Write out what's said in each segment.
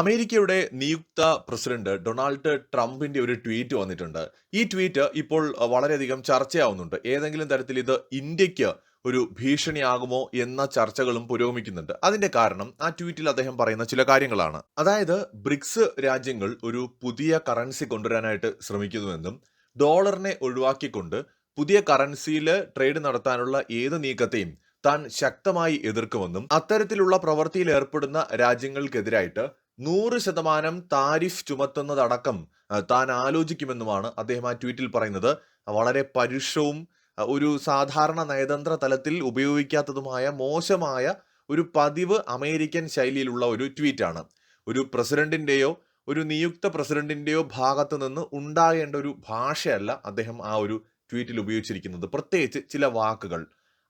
അമേരിക്കയുടെ നിയുക്ത president Donald ട്രംപിന്റെ ഒരു ട്വീറ്റ് വന്നിട്ടുണ്ട്. ഈ ട്വീറ്റ് ഇപ്പോൾ വളരെയധികം ചർച്ചയാവുന്നുണ്ട്. ഏതെങ്കിലും തരത്തിൽ ഇത് ഇന്ത്യയ്ക്ക് ഒരു ഭീഷണിയാകുമോ എന്ന ചർച്ചകളും പുരോഗമിക്കുന്നുണ്ട്. അതിന്റെ കാരണം ആ ട്വീറ്റിൽ അദ്ദേഹം പറയുന്ന ചില കാര്യങ്ങളാണ്. അതായത് ബ്രിക്സ് രാജ്യങ്ങൾ ഒരു പുതിയ കറൻസി കൊണ്ടുവരാനായിട്ട് ശ്രമിക്കുന്നുവെന്നും ഡോളറിനെ ഒഴിവാക്കിക്കൊണ്ട് പുതിയ കറൻസിയിൽ ട്രേഡ് നടത്താനുള്ള ഏത് നീക്കത്തെയും താൻ ശക്തമായി എതിർക്കുമെന്നും അത്തരത്തിലുള്ള പ്രവൃത്തിയിൽ ഏർപ്പെടുന്ന രാജ്യങ്ങൾക്കെതിരായിട്ട് നൂറ് ശതമാനം താരിഫ് ചുമത്തുന്നതടക്കം താൻ ആലോചിക്കുമെന്നുമാണ് അദ്ദേഹം ആ ട്വീറ്റിൽ പറയുന്നത്. വളരെ പരുഷവും ഒരു സാധാരണ നയതന്ത്ര തലത്തിൽ ഉപയോഗിക്കാത്തതുമായ മോശമായ ഒരു പതിവ് അമേരിക്കൻ ശൈലിയിലുള്ള ഒരു ട്വീറ്റാണ്. ഒരു പ്രസിഡന്റിന്റെയോ ഒരു നിയുക്ത പ്രസിഡന്റിന്റെയോ ഭാഗത്ത് നിന്ന് ഉണ്ടാകേണ്ട ഒരു ഭാഷയല്ല അദ്ദേഹം ആ ഒരു ട്വീറ്റിൽ ഉപയോഗിച്ചിരിക്കുന്നത്. പ്രത്യേകിച്ച് ചില വാക്കുകൾ.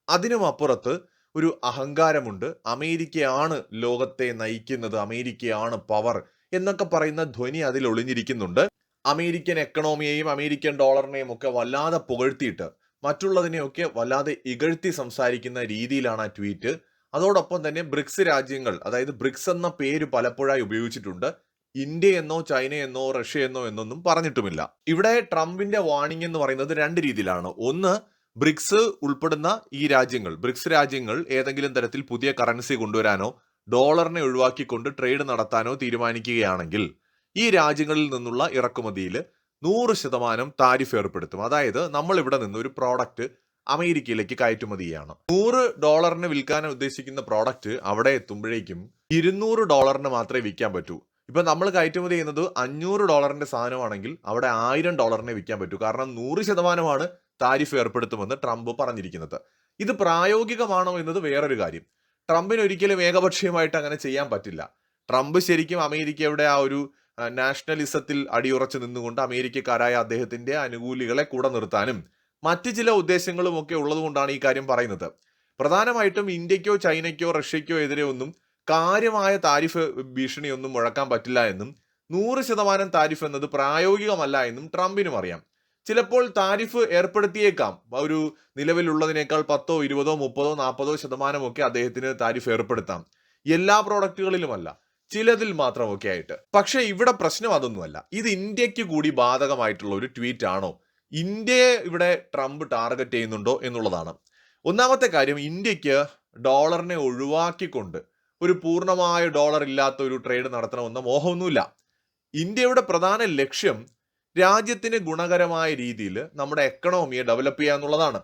അതിനും അപ്പുറത്ത് ഒരു അഹങ്കാരമുണ്ട്. അമേരിക്കയാണ് ലോകത്തെ നയിക്കുന്നത്. അമേരിക്കയാണ് പവർ എന്നൊക്കെ പറയുന്ന ധ്വനി അതിൽ ഒളിഞ്ഞിരിക്കുന്നുണ്ട്. അമേരിക്കൻ എക്കണോമിയെയും അമേരിക്കൻ ഡോളറിനെയും ഒക്കെ വല്ലാതെ പുകഴ്ത്തിയിട്ട് മറ്റുള്ളതിനെയൊക്കെ വല്ലാതെ ഇകഴ്ത്തി സംസാരിക്കുന്ന രീതിയിലാണ് ആ ട്വീറ്റ്. അതോടൊപ്പം തന്നെ ബ്രിക്സ് രാജ്യങ്ങൾ അതായത് ബ്രിക്സ് എന്ന പേര് പലപ്പോഴായി ഉപയോഗിച്ചിട്ടുണ്ട്. ഇന്ത്യ എന്നോ ചൈന എന്നോ റഷ്യ എന്നോ എന്നൊന്നും പറഞ്ഞിട്ടുമില്ല. ഇവിടെ ട്രംപിന്റെ വാണിംഗ് എന്ന് പറയുന്നത് രണ്ട് രീതിയിലാണ്. ഒന്ന് ബ്രിക്സ് ഉൾപ്പെടുന്ന ഈ രാജ്യങ്ങൾ ബ്രിക്സ് രാജ്യങ്ങൾ ഏതെങ്കിലും തരത്തിൽ പുതിയ കറൻസി കൊണ്ടുവരാനോ ഡോളറിനെ ഒഴിവാക്കിക്കൊണ്ട് ട്രേഡ് നടത്താനോ തീരുമാനിക്കുകയാണെങ്കിൽ ഈ രാജ്യങ്ങളിൽ നിന്നുള്ള ഇറക്കുമതിയിൽ നൂറ് ശതമാനം താരിഫ് ഏർപ്പെടുത്തും. അതായത് നമ്മൾ ഇവിടെ നിന്ന് ഒരു പ്രോഡക്റ്റ് അമേരിക്കയിലേക്ക് കയറ്റുമതി ചെയ്യാണ് നൂറ് ഡോളറിന് വിൽക്കാൻ ഉദ്ദേശിക്കുന്ന പ്രോഡക്റ്റ് അവിടെ എത്തുമ്പോഴേക്കും ഇരുന്നൂറ് ഡോളറിന് മാത്രമേ വിൽക്കാൻ പറ്റൂ. ഇപ്പൊ നമ്മൾ കയറ്റുമതി ചെയ്യുന്നത് അഞ്ഞൂറ് ഡോളറിന്റെ സാധനമാണെങ്കിൽ അവിടെ ആയിരം ഡോളറിനെ വിൽക്കാൻ പറ്റൂ. കാരണം നൂറ് ശതമാനമാണ് താരിഫ് ഏർപ്പെടുത്തുമെന്ന് ട്രംപ് പറഞ്ഞിരിക്കുന്നത്. ഇത് പ്രായോഗികമാണോ എന്നത് വേറൊരു കാര്യം. ട്രംപിന് ഒരിക്കലും ഏകപക്ഷീയമായിട്ട് അങ്ങനെ ചെയ്യാൻ പറ്റില്ല. ട്രംപ് ശരിക്കും അമേരിക്കയുടെ ആ ഒരു നാഷണലിസത്തിൽ അടിയുറച്ചു നിന്നുകൊണ്ട് അമേരിക്കക്കാരായ അദ്ദേഹത്തിന്റെ അനുകൂലികളെ കൂടെ നിർത്താനും മറ്റ് ചില ഉദ്ദേശങ്ങളും ഒക്കെ ഉള്ളതുകൊണ്ടാണ് ഈ കാര്യം പറയുന്നത്. പ്രധാനമായിട്ടും ഇന്ത്യക്കോ ചൈനയ്ക്കോ റഷ്യക്കോ എതിരെ ഒന്നും കാര്യമായ താരിഫ് ഭീഷണിയൊന്നും മുഴക്കാൻ പറ്റില്ല എന്നും നൂറ് ശതമാനം താരിഫ് എന്നത് പ്രായോഗികമല്ല എന്നും ട്രംപിനും അറിയാം. ചിലപ്പോൾ താരിഫ് ഏർപ്പെടുത്തിയേക്കാം. ഒരു നിലവിലുള്ളതിനേക്കാൾ പത്തോ ഇരുപതോ മുപ്പതോ നാൽപ്പതോ ശതമാനമൊക്കെ അദ്ദേഹത്തിന് താരിഫ് ഏർപ്പെടുത്താം. എല്ലാ പ്രോഡക്റ്റുകളിലുമല്ല ചിലതിൽ മാത്രമൊക്കെ ആയിട്ട്. പക്ഷേ ഇവിടെ പ്രശ്നം അതൊന്നുമല്ല. ഇത് ഇന്ത്യയ്ക്ക് കൂടി ബാധകമായിട്ടുള്ള ഒരു ട്വീറ്റ് ആണോ? ഇന്ത്യയെ ഇവിടെ ട്രംപ് ടാർഗറ്റ് ചെയ്യുന്നുണ്ടോ എന്നുള്ളതാണ്. ഒന്നാമത്തെ കാര്യം ഇന്ത്യയ്ക്ക് ഡോളറിനെ ഒഴിവാക്കിക്കൊണ്ട് ഒരു പൂർണമായ ഡോളർ ഇല്ലാത്ത ഒരു ട്രേഡ് നടത്തണമെന്ന മോഹമൊന്നുമില്ല. ഇന്ത്യയുടെ പ്രധാന ലക്ഷ്യം രാജ്യത്തിന് ഗുണകരമായ രീതിയിൽ നമ്മുടെ എക്കണോമിയെ ഡെവലപ്പ് ചെയ്യുക എന്നുള്ളതാണ്.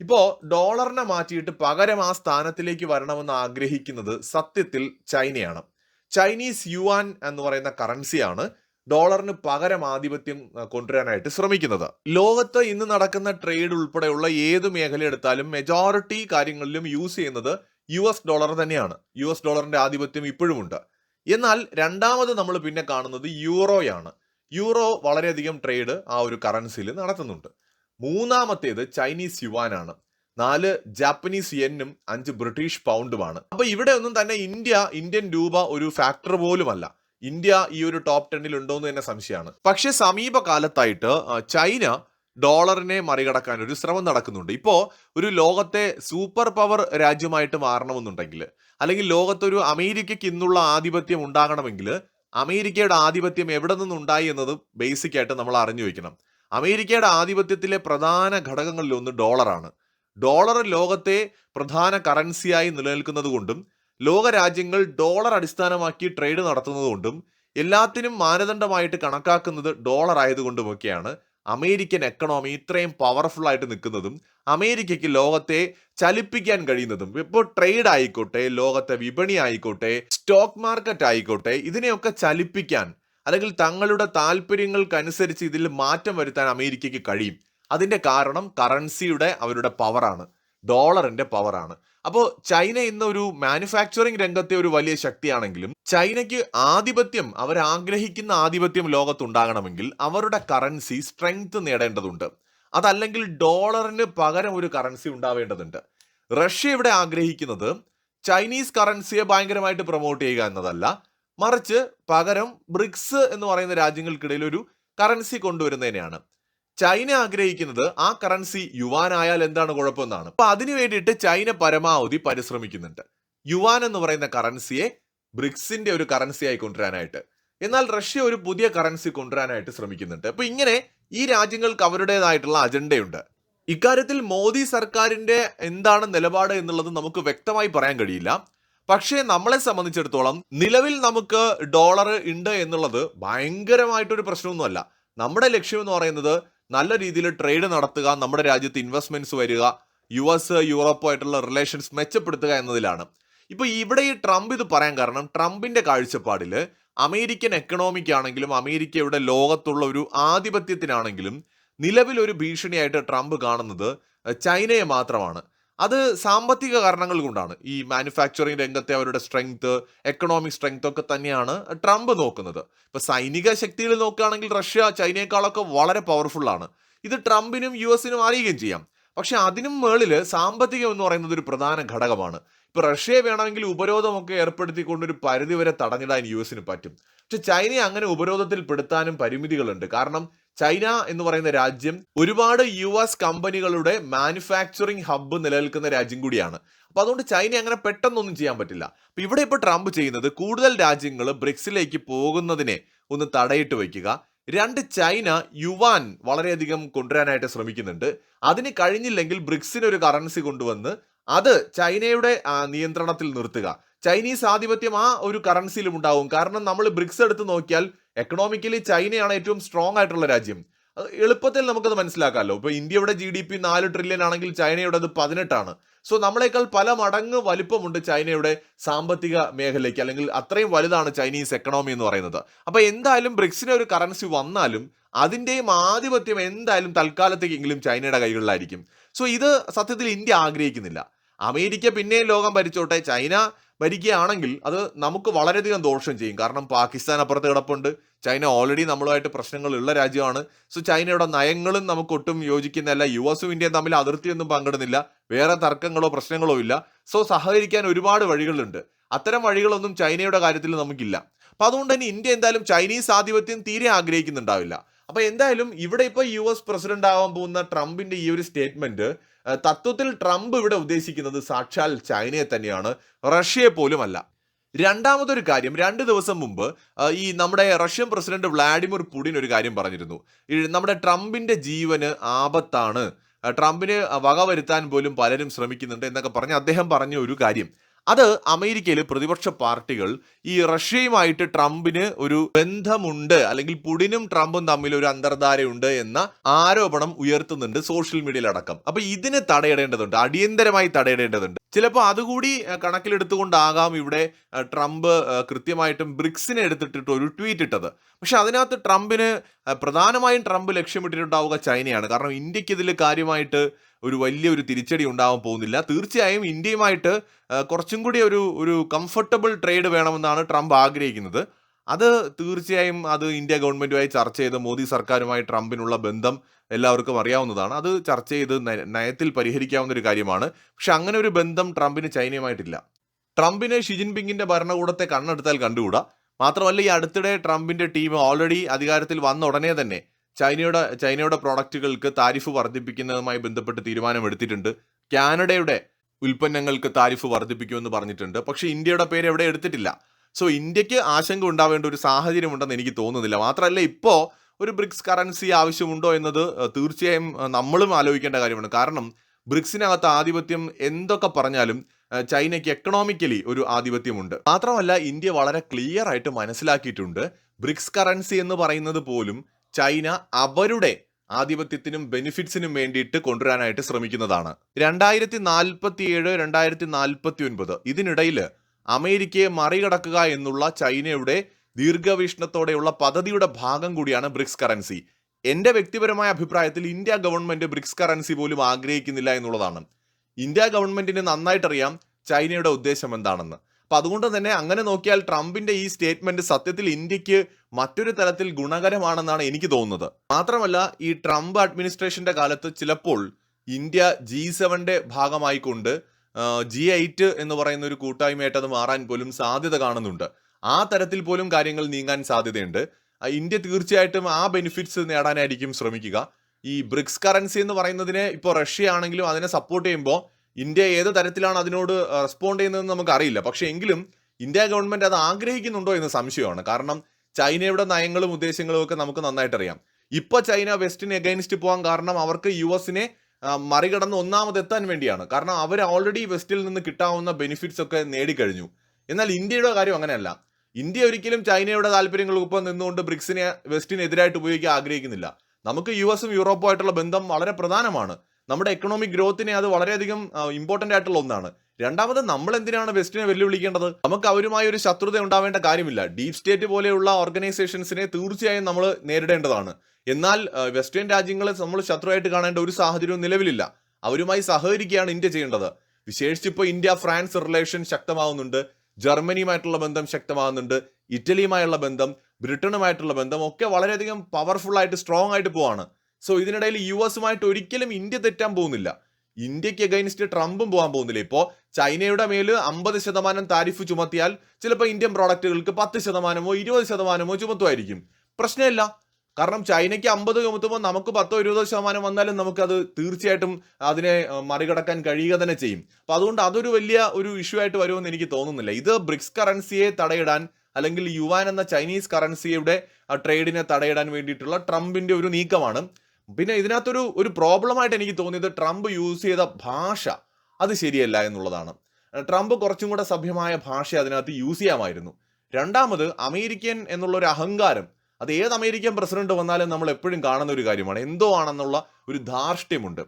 ഇപ്പോൾ ഡോളറിനെ മാറ്റിയിട്ട് പകരം ആ സ്ഥാനത്തിലേക്ക് വരണമെന്ന് ആഗ്രഹിക്കുന്നത് സത്യത്തിൽ ചൈനയാണ്. ചൈനീസ് യുവാൻ എന്ന് പറയുന്ന കറൻസിയാണ് ഡോളറിന് പകരം ആധിപത്യം കൊണ്ടുവരാനായിട്ട് ശ്രമിക്കുന്നത്. ലോകത്ത് ഇന്ന് നടക്കുന്ന ട്രേഡ് ഉൾപ്പെടെയുള്ള ഏത് മേഖല എടുത്താലും മെജോറിറ്റി കാര്യങ്ങളിലും യൂസ് ചെയ്യുന്നത് യു എസ് ഡോളർ തന്നെയാണ്. യു എസ് ഡോളറിന്റെ ആധിപത്യം ഇപ്പോഴുമുണ്ട്. എന്നാൽ രണ്ടാമത് നമ്മൾ പിന്നെ കാണുന്നത് യൂറോയാണ് യൂറോ വളരെയധികം ട്രേഡ് ആ ഒരു കറൻസിയിൽ നടത്തുന്നുണ്ട്. മൂന്നാമത്തേത് ചൈനീസ് യുവാനാണ്. നാല് ജാപ്പനീസ് യെന്നും അഞ്ച് ബ്രിട്ടീഷ് പൗണ്ടുമാണ്. അപ്പൊ ഇവിടെ ഒന്നും തന്നെ ഇന്ത്യ ഇന്ത്യൻ രൂപ ഒരു ഫാക്ടർ പോലുമല്ല. ഇന്ത്യ ഈ ഒരു ടോപ്പ് ടെന്നിൽ ഉണ്ടോ എന്ന് തന്നെ സംശയമാണ്. പക്ഷെ സമീപകാലത്തായിട്ട് ചൈന ഡോളറിനെ മറികടക്കാൻ ഒരു ശ്രമം നടക്കുന്നുണ്ട്. ഇപ്പോൾ ഒരു ലോകത്തെ സൂപ്പർ പവർ രാജ്യമായിട്ട് മാറണമെന്നുണ്ടെങ്കിൽ അല്ലെങ്കിൽ ലോകത്തൊരു അമേരിക്കയ്ക്ക് ഇന്നുള്ള ആധിപത്യം ഉണ്ടാകണമെങ്കിൽ അമേരിക്കയുടെ ആധിപത്യം എവിടെ നിന്നുണ്ടായി എന്നത് ബേസിക് ആയിട്ട് നമ്മൾ അറിഞ്ഞു വെക്കണം. അമേരിക്കയുടെ ആധിപത്യത്തിലെ പ്രധാന ഘടകങ്ങളിൽ ഒന്ന് ഡോളറാണ് ഡോളർ ലോകത്തെ പ്രധാന കറൻസിയായി നിലനിൽക്കുന്നത് കൊണ്ടും ലോകരാജ്യങ്ങൾ ഡോളർ അടിസ്ഥാനമാക്കി ട്രേഡ് നടത്തുന്നതുകൊണ്ടും എല്ലാത്തിനും മാനദണ്ഡമായിട്ട് കണക്കാക്കുന്നത് ഡോളർ ആയതുകൊണ്ടുമൊക്കെയാണ് അമേരിക്കൻ എക്കണോമി ഇത്രയും പവർഫുൾ ആയിട്ട് നിൽക്കുന്നതും അമേരിക്കയ്ക്ക് ലോകത്തെ ചലിപ്പിക്കാൻ കഴിയുന്നതും ഇപ്പോൾ ട്രേഡ് ആയിക്കോട്ടെ ലോകത്തെ വിപണി ആയിക്കോട്ടെ സ്റ്റോക്ക് മാർക്കറ്റ് ആയിക്കോട്ടെ ഇതിനെയൊക്കെ ചലിപ്പിക്കാൻ അല്ലെങ്കിൽ തങ്ങളുടെ താല്പര്യങ്ങൾക്കനുസരിച്ച് ഇതിൽ മാറ്റം വരുത്താൻ അമേരിക്കയ്ക്ക് കഴിയും. അതിന്റെ കാരണം കറൻസിയുടെ അവരുടെ പവറാണ് ഡോളറിന്റെ പവറാണ് അപ്പോൾ ചൈന ഇന്ന് ഒരു മാനുഫാക്ചറിംഗ് രംഗത്തെ ഒരു വലിയ ശക്തിയാണെങ്കിലും ചൈനയ്ക്ക് ആധിപത്യം അവർ ആഗ്രഹിക്കുന്ന ആധിപത്യം ലോകത്തുണ്ടാകണമെങ്കിൽ അവരുടെ കറൻസി സ്ട്രെങ്ത് നേടേണ്ടതുണ്ട്. അതല്ലെങ്കിൽ ഡോളറിന് പകരം ഒരു കറൻസി ഉണ്ടാവേണ്ടതുണ്ട്. റഷ്യ ഇവിടെ ആഗ്രഹിക്കുന്നത് ചൈനീസ് കറൻസിയെ ഭയങ്കരമായിട്ട് പ്രൊമോട്ട് ചെയ്യുക എന്നതല്ല മറിച്ച് പകരം ബ്രിക്സ് എന്ന് പറയുന്ന രാജ്യങ്ങൾക്കിടയിൽ ഒരു കറൻസി കൊണ്ടുവരുന്നതിനെയാണ്. ചൈന ആഗ്രഹിക്കുന്നത് ആ കറൻസി യുവാൻ ആയാൽ എന്താണ് കുഴപ്പമെന്നാണ്. അപ്പൊ അതിനു വേണ്ടിയിട്ട് ചൈന പരമാവധി പരിശ്രമിക്കുന്നുണ്ട്. യുവാൻ എന്ന് പറയുന്ന കറൻസിയെ ബ്രിക്സിന്റെ ഒരു കറൻസി ആയി കൊണ്ടുവരാനായിട്ട്. എന്നാൽ റഷ്യ ഒരു പുതിയ കറൻസി കൊണ്ടുവരാനായിട്ട് ശ്രമിക്കുന്നുണ്ട്. അപ്പൊ ഇങ്ങനെ ഈ രാജ്യങ്ങൾക്ക് അവരുടേതായിട്ടുള്ള അജണ്ടയുണ്ട്. ഇക്കാര്യത്തിൽ മോദി സർക്കാരിന്റെ എന്താണ് നിലപാട് എന്നുള്ളത് നമുക്ക് വ്യക്തമായി പറയാൻ കഴിയില്ല. പക്ഷേ നമ്മളെ സംബന്ധിച്ചിടത്തോളം നിലവിൽ നമുക്ക് ഡോളർ ഉണ്ട് എന്നുള്ളത് ഭയങ്കരമായിട്ടൊരു പ്രശ്നമൊന്നുമല്ല. നമ്മുടെ ലക്ഷ്യം എന്ന് പറയുന്നത് നല്ല രീതിയിൽ ട്രേഡ് നടത്തുക നമ്മുടെ രാജ്യത്ത് ഇൻവെസ്റ്റ്മെന്റ്സ് വരിക യു എസ് യൂറോപ്പുമായിട്ടുള്ള റിലേഷൻസ് മെച്ചപ്പെടുത്തുക എന്നതിലാണ്. ഇപ്പൊ ഇവിടെ ഈ ട്രംപ് ഇത് പറയാൻ കാരണം ട്രംപിന്റെ കാഴ്ചപ്പാടിൽ അമേരിക്കൻ എക്കണോമിക് ആണെങ്കിലും അമേരിക്കയുടെ ലോകത്തുള്ള ഒരു ആധിപത്യത്തിനാണെങ്കിലും നിലവിൽ ഒരു ഭീഷണിയായിട്ട് ട്രംപ് കാണുന്നത് ചൈനയെ മാത്രമാണ്. അത് സാമ്പത്തിക കാരണങ്ങൾ കൊണ്ടാണ്. ഈ മാനുഫാക്ചറിങ് രംഗത്തെ അവരുടെ സ്ട്രെങ്ത് എക്കണോമിക് സ്ട്രെങ്ത് ഒക്കെ തന്നെയാണ് ട്രംപ് നോക്കുന്നത്. ഇപ്പൊ സൈനിക ശക്തിയിൽ നോക്കുകയാണെങ്കിൽ റഷ്യ ചൈനയെക്കാളൊക്കെ വളരെ പവർഫുള്ളാണ് ഇത് ട്രംപിനും യു എസിനും അറിയുകയും ചെയ്യാം. പക്ഷെ അതിനും മേളിൽ സാമ്പത്തികം എന്ന് പറയുന്നത് ഒരു പ്രധാന ഘടകമാണ്. ഇപ്പൊ റഷ്യയെ വേണമെങ്കിൽ ഉപരോധമൊക്കെ ഏർപ്പെടുത്തിക്കൊണ്ട് ഒരു പരിധി വരെ തടഞ്ഞിടാൻ യു എസിന് പറ്റും. പക്ഷെ ചൈനയെ അങ്ങനെ ഉപരോധത്തിൽ പെടുത്താനും പരിമിതികളുണ്ട്. കാരണം ചൈന എന്ന് പറയുന്ന രാജ്യം ഒരുപാട് യു എസ് കമ്പനികളുടെ മാനുഫാക്ചറിങ് ഹബ്ബ് നിലനിൽക്കുന്ന രാജ്യം കൂടിയാണ്. അപ്പൊ അതുകൊണ്ട് ചൈന അങ്ങനെ പെട്ടെന്നൊന്നും ചെയ്യാൻ പറ്റില്ല. അപ്പൊ ഇവിടെ ഇപ്പൊ ട്രംപ് ചെയ്യുന്നത് കൂടുതൽ രാജ്യങ്ങൾ ബ്രിക്സിലേക്ക് പോകുന്നതിനെ ഒന്ന് തടയിട്ട് വയ്ക്കുക. രണ്ട് ചൈന യുവാൻ വളരെയധികം കൊണ്ടുവരാനായിട്ട് ശ്രമിക്കുന്നുണ്ട്. അതിന് കഴിഞ്ഞില്ലെങ്കിൽ ബ്രിക്സിന് ഒരു കറൻസി കൊണ്ടുവന്ന് അത് ചൈനയുടെ നിയന്ത്രണത്തിൽ നിർത്തുക. ചൈനീസ് ആധിപത്യം ആ ഒരു കറൻസിയിലും ഉണ്ടാവും. കാരണം നമ്മൾ ബ്രിക്സ് എടുത്ത് നോക്കിയാൽ എക്കണോമിക്കലി ചൈനയാണ് ഏറ്റവും സ്ട്രോങ് ആയിട്ടുള്ള രാജ്യം. അത് എളുപ്പത്തിൽ നമുക്കത് മനസ്സിലാക്കാമല്ലോ ഇപ്പൊ ഇന്ത്യയുടെ ജി ഡി പി നാല് ട്രില്യൺ ആണെങ്കിൽ ചൈനയുടെ അത് പതിനെട്ടാണ് സോ നമ്മളെക്കാൾ പല മടങ്ങ് വലിപ്പമുണ്ട് ചൈനയുടെ സാമ്പത്തിക മേഖലയ്ക്ക്. അല്ലെങ്കിൽ അത്രയും വലുതാണ് ചൈനീസ് എക്കണോമി എന്ന് പറയുന്നത്. അപ്പോൾ എന്തായാലും ബ്രിക്സിന് ഒരു കറൻസി വന്നാലും അതിന്റെയും ആധിപത്യം എന്തായാലും തൽക്കാലത്തേക്കെങ്കിലും ചൈനയുടെ കൈകളിലായിരിക്കും. സോ ഇത് സത്യത്തിൽ ഇന്ത്യ ആഗ്രഹിക്കുന്നില്ല. അമേരിക്ക പിന്നെയും ലോകം ഭരിച്ചോട്ടെ. ചൈന ഭരിക്കുകയാണെങ്കിൽ അത് നമുക്ക് വളരെയധികം ദോഷം ചെയ്യും. കാരണം പാകിസ്ഥാൻ അപ്പുറത്ത് കിടപ്പുണ്ട്. ചൈന ഓൾറെഡി നമ്മളുമായിട്ട് പ്രശ്നങ്ങളുള്ള രാജ്യമാണ്. സോ ചൈനയുടെ നയങ്ങളും നമുക്ക് ഒട്ടും യോജിക്കുന്നതല്ല. യു എസും ഇന്ത്യയും തമ്മിൽ അതിർത്തിയൊന്നും പങ്കിടുന്നില്ല. വേറെ തർക്കങ്ങളോ പ്രശ്നങ്ങളോ ഇല്ല. സോ സഹകരിക്കാൻ ഒരുപാട് വഴികളുണ്ട്. അത്തരം വഴികളൊന്നും ചൈനയുടെ കാര്യത്തിൽ നമുക്കില്ല. അപ്പൊ അതുകൊണ്ട് തന്നെ ഇന്ത്യ എന്തായാലും ചൈനീസ് ആധിപത്യം തീരെ ആഗ്രഹിക്കുന്നുണ്ടാവില്ല. അപ്പൊ എന്തായാലും ഇവിടെ ഇപ്പൊ യു എസ് പ്രസിഡന്റ് ആവാൻ പോകുന്ന ട്രംപിന്റെ ഈ ഒരു സ്റ്റേറ്റ്മെന്റ് തത്വത്തിൽ ട്രംപ് ഇവിടെ ഉദ്ദേശിക്കുന്നത് സാക്ഷാൽ ചൈനയെ തന്നെയാണ് റഷ്യയെ പോലും അല്ല രണ്ടാമതൊരു കാര്യം രണ്ട് ദിവസം മുമ്പ് ഈ നമ്മുടെ റഷ്യൻ പ്രസിഡന്റ് വ്ളാഡിമിർ പുടിൻ ഒരു കാര്യം പറഞ്ഞിരുന്നു. നമ്മുടെ ട്രംപിന്റെ ജീവന് ആപത്താണ് ട്രംപിന് വകവരുത്താൻ പോലും പലരും ശ്രമിക്കുന്നുണ്ട് എന്നൊക്കെ പറഞ്ഞ് അദ്ദേഹം പറഞ്ഞ ഒരു കാര്യം. അത് അമേരിക്കയിൽ പ്രതിപക്ഷ പാർട്ടികൾ ഈ റഷ്യയുമായിട്ട് ട്രംപിന് ഒരു ബന്ധമുണ്ട് അല്ലെങ്കിൽ പുടിനും ട്രംപും തമ്മിൽ ഒരു അന്തർധാരയുണ്ട് എന്ന ആരോപണം ഉയർത്തുന്നുണ്ട് സോഷ്യൽ മീഡിയയിൽ അടക്കം അപ്പൊ ഇതിന് തടയിടേണ്ടതുണ്ട് അടിയന്തരമായി തടയിടേണ്ടതുണ്ട്. ചിലപ്പോൾ അതുകൂടി കണക്കിലെടുത്തുകൊണ്ടാകാം ഇവിടെ ട്രംപ് കൃത്യമായിട്ടും ബ്രിക്സിനെ എടുത്തിട്ടിട്ട് ഒരു ട്വീറ്റ് ഇട്ടത്. പക്ഷെ അതിനകത്ത് ട്രംപിന് പ്രധാനമായും ട്രംപ് ലക്ഷ്യമിട്ടിട്ടുണ്ടാവുക ചൈനയാണ്. കാരണം ഇന്ത്യയ്ക്ക് ഇതിൽ കാര്യമായിട്ട് ഒരു വലിയൊരു തിരിച്ചടി ഉണ്ടാവാൻ പോകുന്നില്ല. തീർച്ചയായും ഇന്ത്യയുമായിട്ട് കുറച്ചും കൂടി ഒരു ഒരു കംഫർട്ടബിൾ ട്രേഡ് വേണമെന്നാണ് ട്രംപ് ആഗ്രഹിക്കുന്നത്. അത് തീർച്ചയായും അത് ഇന്ത്യ ഗവൺമെന്റുമായി ചർച്ച ചെയ്ത് മോദി സർക്കാരുമായി ട്രംപിനുള്ള ബന്ധം എല്ലാവർക്കും അറിയാവുന്നതാണ്. അത് ചർച്ച ചെയ്ത് നയത്തിൽ പരിഹരിക്കാവുന്ന ഒരു കാര്യമാണ്. പക്ഷെ അങ്ങനെ ഒരു ബന്ധം ട്രംപിന് ചൈനയുമായിട്ടില്ല. ട്രംപിന് ഷി ജിൻപിങ്ങിന്റെ ഭരണകൂടത്തെ കണ്ണെടുത്താൽ കണ്ടുകൂടാ. മാത്രമല്ല ഈ അടുത്തിടെ ട്രംപിന്റെ ടീം ഓൾറെഡി അധികാരത്തിൽ വന്ന ഉടനെ തന്നെ ചൈനയുടെ ചൈനയുടെ പ്രോഡക്റ്റുകൾക്ക് താരിഫ് വർദ്ധിപ്പിക്കുന്നതുമായി ബന്ധപ്പെട്ട് തീരുമാനമെടുത്തിട്ടുണ്ട്. കാനഡയുടെ ഉൽപ്പന്നങ്ങൾക്ക് താരിഫ് വർദ്ധിപ്പിക്കുമെന്ന് പറഞ്ഞിട്ടുണ്ട്. പക്ഷേ ഇന്ത്യയുടെ പേര് എവിടെ എടുത്തിട്ടില്ല. സോ ഇന്ത്യയ്ക്ക് ആശങ്ക ഉണ്ടാവേണ്ട ഒരു സാഹചര്യം ഉണ്ടെന്ന് എനിക്ക് തോന്നുന്നില്ല. മാത്രമല്ല ഇപ്പോൾ ഒരു ബ്രിക്സ് കറൻസി ആവശ്യമുണ്ടോ എന്നത് തീർച്ചയായും നമ്മളും ആലോചിക്കേണ്ട കാര്യമാണ്. കാരണം ബ്രിക്സിനകത്ത് ആധിപത്യം എന്തൊക്കെ പറഞ്ഞാലും ചൈനയ്ക്ക് എക്കണോമിക്കലി ഒരു ആധിപത്യമുണ്ട്. മാത്രമല്ല ഇന്ത്യ വളരെ ക്ലിയർ ആയിട്ട് മനസ്സിലാക്കിയിട്ടുണ്ട്. ബ്രിക്സ് കറൻസി എന്ന് പറയുന്നത് പോലും ചൈന അവരുടെ ആധിപത്യത്തിനും ബെനിഫിറ്റ്സിനും വേണ്ടിയിട്ട് കൊണ്ടുവരാനായിട്ട് ശ്രമിക്കുന്നതാണ്. രണ്ടായിരത്തി നാൽപ്പത്തി ഏഴ് രണ്ടായിരത്തി നാൽപ്പത്തി ഒൻപത് ഇതിനിടയിൽ അമേരിക്കയെ മറികടക്കുക എന്നുള്ള ചൈനയുടെ ദീർഘവീക്ഷണത്തോടെയുള്ള പദ്ധതിയുടെ ഭാഗം കൂടിയാണ് ബ്രിക്സ് കറൻസി. എന്റെ വ്യക്തിപരമായ അഭിപ്രായത്തിൽ ഇന്ത്യ ഗവൺമെന്റ് ബ്രിക്സ് കറൻസി പോലും ആഗ്രഹിക്കുന്നില്ല എന്നുള്ളതാണ്. ഇന്ത്യ ഗവൺമെന്റിന് നന്നായിട്ടറിയാം ചൈനയുടെ ഉദ്ദേശം എന്താണെന്ന്. അപ്പൊ അതുകൊണ്ട് തന്നെ അങ്ങനെ നോക്കിയാൽ ട്രംപിന്റെ ഈ സ്റ്റേറ്റ്മെന്റ് സത്യത്തിൽ ഇന്ത്യയ്ക്ക് മറ്റൊരു തരത്തിൽ ഗുണകരമാണെന്നാണ് എനിക്ക് തോന്നുന്നത്. മാത്രമല്ല ഈ ട്രംപ് അഡ്മിനിസ്ട്രേഷന്റെ കാലത്ത് ചിലപ്പോൾ ഇന്ത്യ ജി സെവന്റെ ഭാഗമായിക്കൊണ്ട് ജി എയ്റ്റ് എന്ന് പറയുന്ന ഒരു കൂട്ടായ്മയായിട്ട് അത് മാറാൻ പോലും സാധ്യത കാണുന്നുണ്ട്. ആ തരത്തിൽ പോലും കാര്യങ്ങൾ നീങ്ങാൻ സാധ്യതയുണ്ട്. ഇന്ത്യ തീർച്ചയായിട്ടും ആ ബെനിഫിറ്റ്സ് നേടാനായിരിക്കും ശ്രമിക്കുക. ഈ ബ്രിക്സ് കറൻസി എന്ന് പറയുന്നതിനെ ഇപ്പോൾ റഷ്യ ആണെങ്കിലും അതിനെ സപ്പോർട്ട് ചെയ്യുമ്പോൾ ഇന്ത്യ ഏത് തരത്തിലാണ് അതിനോട് റെസ്പോണ്ട് ചെയ്യുന്നതെന്ന് നമുക്കറിയില്ല. പക്ഷേ എങ്കിലും ഇന്ത്യ ഗവൺമെന്റ് അത് ആഗ്രഹിക്കുന്നുണ്ടോ എന്ന് സംശയമാണ്. കാരണം ചൈനയുടെ നയങ്ങളും ഉദ്ദേശങ്ങളും ഒക്കെ നമുക്ക് നന്നായിട്ട് അറിയാം ഇപ്പൊ ചൈന വെസ്റ്റിന് എഗൈൻസ്റ്റ് പോകാൻ കാരണം അവർക്ക് യു എസിനെ മറികടന്ന് ഒന്നാമതെത്താൻ വേണ്ടിയാണ്. കാരണം അവർ ഓൾറെഡി വെസ്റ്റിൽ നിന്ന് കിട്ടാവുന്ന ബെനിഫിറ്റ്സ് ഒക്കെ നേടിക്കഴിഞ്ഞു. എന്നാൽ ഇന്ത്യയുടെ കാര്യം അങ്ങനെയല്ല. ഇന്ത്യ ഒരിക്കലും ചൈനയുടെ താല്പര്യങ്ങൾക്കൊപ്പം നിന്നുകൊണ്ട് ബ്രിക്സിനെ വെസ്റ്റിനെതിരായിട്ട് ഉപയോഗിക്കാൻ ആഗ്രഹിക്കുന്നില്ല. നമുക്ക് യു എസും യൂറോപ്പുമായിട്ടുള്ള ബന്ധം വളരെ പ്രധാനമാണ്. നമ്മുടെ എക്കണോമിക് ഗ്രോത്തിനെ അത് വളരെയധികം ഇമ്പോർട്ടന്റ് ആയിട്ടുള്ള ഒന്നാണ്. രണ്ടാമത് നമ്മൾ എന്തിനാണ് വെസ്റ്റിനെ വെല്ലുവിളിക്കേണ്ടത്? നമുക്ക് അവരുമായി ഒരു ശത്രുത ഉണ്ടാവേണ്ട കാര്യമില്ല. ഡീപ് സ്റ്റേറ്റ് പോലെയുള്ള ഓർഗനൈസേഷൻസിനെ തീർച്ചയായും നമ്മൾ നേരിടേണ്ടതാണ്. എന്നാൽ വെസ്റ്റേൺ രാജ്യങ്ങളെ നമ്മൾ ശത്രുവായിട്ട് കാണേണ്ട ഒരു സാഹചര്യവും നിലവിലില്ല. അവരുമായി സഹകരിക്കുകയാണ് ഇന്ത്യ ചെയ്യേണ്ടത്. വിശേഷിച്ച് ഇപ്പോൾ ഇന്ത്യ ഫ്രാൻസ് റിലേഷൻ ശക്തമാവുന്നുണ്ട്. ജർമ്മനിയുമായിട്ടുള്ള ബന്ധം ശക്തമാകുന്നുണ്ട് ഇറ്റലിയുമായുള്ള ബന്ധം ബ്രിട്ടനുമായിട്ടുള്ള ബന്ധം ഒക്കെ വളരെയധികം പവർഫുൾ ആയിട്ട് സ്ട്രോങ് ആയിട്ട് പോവാണ്. സോ ഇതിനിടയിൽ യു എസുമായിട്ട് ഒരിക്കലും ഇന്ത്യ തെറ്റാൻ പോകുന്നില്ല. ഇന്ത്യയ്ക്ക് അഗൈൻസ്റ്റ് ട്രംപും പോകാൻ പോകുന്നില്ല. ഇപ്പോൾ ചൈനയുടെ മേൽ അമ്പത് ശതമാനം താരിഫ് ചുമത്തിയാൽ ചിലപ്പോൾ ഇന്ത്യൻ പ്രോഡക്റ്റുകൾക്ക് പത്ത് ശതമാനമോ ഇരുപത് ശതമാനമോ ചുമത്തുമായിരിക്കും. പ്രശ്നമില്ല. കാരണം ചൈനയ്ക്ക് അമ്പത് ചുമത്തുമ്പോൾ നമുക്ക് പത്തോ ഇരുപതോ ശതമാനം വന്നാലും നമുക്കത് തീർച്ചയായിട്ടും അതിനെ മറികടക്കാൻ കഴിയുക തന്നെ ചെയ്യും. അപ്പം അതുകൊണ്ട് അതൊരു വലിയ ഒരു ഇഷ്യൂ ആയിട്ട് വരുമെന്ന് എനിക്ക് തോന്നുന്നില്ല. ഇത് ബ്രിക്സ് കറൻസിയെ തടയിടാൻ അല്ലെങ്കിൽ യുവാൻ എന്ന ചൈനീസ് കറൻസിയുടെ ട്രേഡിനെ തടയിടാൻ വേണ്ടിയിട്ടുള്ള ട്രംപിന്റെ ഒരു നീക്കമാണ്. പിന്നെ ഇതിനകത്തൊരു ഒരു പ്രോബ്ലമായിട്ട് എനിക്ക് തോന്നിയത് ട്രംപ് യൂസ് ചെയ്ത ഭാഷ അത് ശരിയല്ല എന്നുള്ളതാണ്. ട്രംപ് കുറച്ചും കൂടെ സഭ്യമായ ഭാഷ അതിനകത്ത് യൂസ് ചെയ്യാമായിരുന്നു. രണ്ടാമത് അമേരിക്കൻ എന്നുള്ള ഒരു അഹങ്കാരം അത് ഏത് അമേരിക്കൻ പ്രസിഡന്റ് വന്നാലും നമ്മൾ എപ്പോഴും കാണുന്ന ഒരു കാര്യമാണ്. എന്തോ ആണെന്നുള്ള ഒരു ധാർഷ്ട്യമുണ്ട്.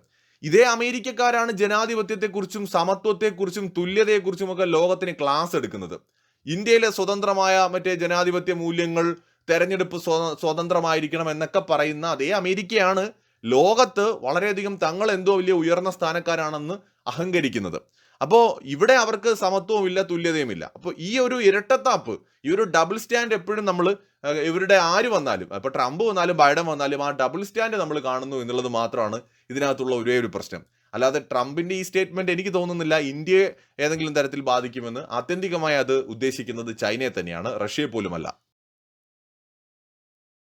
ഇതേ അമേരിക്കക്കാരാണ് ജനാധിപത്യത്തെക്കുറിച്ചും സമത്വത്തെക്കുറിച്ചും തുല്യതയെക്കുറിച്ചും ഒക്കെ ലോകത്തിന് ക്ലാസ് എടുക്കുന്നത്. ഇന്ത്യയിലെ സ്വതന്ത്രമായ മറ്റേ ജനാധിപത്യ മൂല്യങ്ങൾ തെരഞ്ഞെടുപ്പ് സ്വ- സ്വതന്ത്രമായിരിക്കണം എന്നൊക്കെ പറയുന്ന അതേ അമേരിക്കയാണ് ലോകത്ത് വളരെയധികം തങ്ങൾ എന്തോ വലിയ ഉയർന്ന സ്ഥാനക്കാരാണെന്ന് അഹങ്കരിക്കുന്നത്. അപ്പോൾ ഇവിടെ അവർക്ക് സമത്വവും ഇല്ല തുല്യതയും ഇല്ല അപ്പോൾ ഈ ഒരു ഇരട്ടത്താപ്പ് ഈ ഒരു ഡബിൾ സ്റ്റാൻഡ് എപ്പോഴും നമ്മൾ ഇവരുടെ ആര് വന്നാലും ഇപ്പോൾ ട്രംപ് വന്നാലും ബൈഡൻ വന്നാലും ആ ഡബിൾ സ്റ്റാൻഡ് നമ്മൾ കാണുന്നു എന്നുള്ളത് മാത്രമാണ് ഇതിനകത്തുള്ള ഒരേ ഒരു പ്രശ്നം. അല്ലാതെ ട്രംപിന്റെ ഈ സ്റ്റേറ്റ്മെന്റ് എനിക്ക് തോന്നുന്നില്ല ഇന്ത്യയെ ഏതെങ്കിലും തരത്തിൽ ബാധിക്കുമെന്ന് ആത്യന്തികമായി അത് ഉദ്ദേശിക്കുന്നത് ചൈനയെ തന്നെയാണ് റഷ്യയെ പോലുമല്ല.